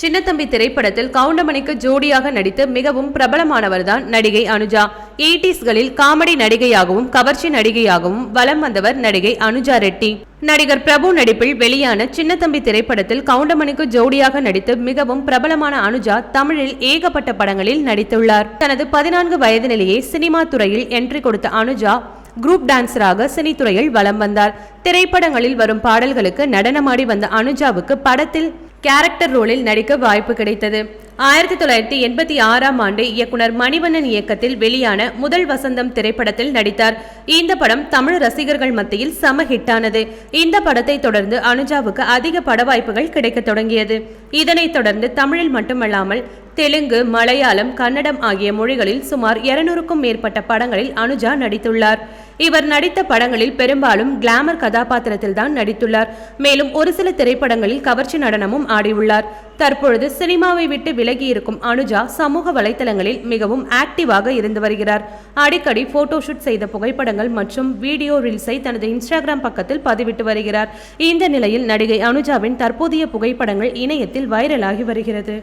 சின்னத்தம்பி திரைப்படத்தில் கவுண்டமணிக்கு ஜோடியாக நடித்து மிகவும் பிரபலமானவர்தான் நடிகை அனுஜா. எயிட்டிஸ்களில் காமெடி நடிகையாகவும் கவர்ச்சி நடிகையாகவும் வலம் வந்தவர் நடிகை அனுஜா ரெட்டி. நடிகர் பிரபு நடிப்பில் வெளியான சின்னத்தம்பி திரைப்படத்தில் கவுண்டமணிக்கு ஜோடியாக நடித்து மிகவும் பிரபலமான அனுஜா தமிழில் ஏகப்பட்ட படங்களில் நடித்துள்ளார். தனது பதினான்கு வயதினிலேயே சினிமா துறையில் என்ட்ரி கொடுத்த அனுஜா குரூப் டான்சராக சினித்துறையில் வலம் வந்தார். திரைப்படங்களில் வரும் பாடல்களுக்கு நடனமாடி வந்த அனுஜாவுக்கு படத்தில் கேரக்டர் ரோலில் நடிக்க வாய்ப்பு கிடைத்தது. ஆயிரத்தி தொள்ளாயிரத்தி எண்பத்தி ஆறாம் ஆண்டு இயக்குனர் மணிவண்ணன் இயக்கத்தில் வெளியான முதல் வசந்தம் திரைப்படத்தில் நடித்தார். இந்த படம் தமிழ் ரசிகர்கள் மத்தியில் சம ஹிட்டானது. இந்த படத்தை தொடர்ந்து அனுஜாவுக்கு அதிக பட வாய்ப்புகள் கிடைக்க தொடங்கியது. இதனைத் தொடர்ந்து தமிழில் மட்டுமல்லாமல் தெலுங்கு மலையாளம் கன்னடம் ஆகிய மொழிகளில் சுமார் இருநூறுக்கும் மேற்பட்ட படங்களில் அனுஜா நடித்துள்ளார். இவர் நடித்த படங்களில் பெரும்பாலும் கிளாமர் கதாபாத்திரத்தில் தான் நடித்துள்ளார். மேலும் ஒரு சில திரைப்படங்களில் கவர்ச்சி நடனமும் ஆடியுள்ளார். தற்பொழுது சினிமாவை விட்டு விலகி இருக்கும் அனுஜா சமூக வலைதளங்களில் மிகவும் ஆக்டிவாக இருந்து வருகிறார். அடிக்கடி போட்டோஷூட் செய்த புகைப்படங்கள் மற்றும் வீடியோ ரீல்ஸை தனது இன்ஸ்டாகிராம் பக்கத்தில் பதிவிட்டு வருகிறார். இந்த நிலையில் நடிகை அனுஜாவின் தற்போதைய புகைப்படங்கள் இணையத்தில் வைரலாகி வருகிறது.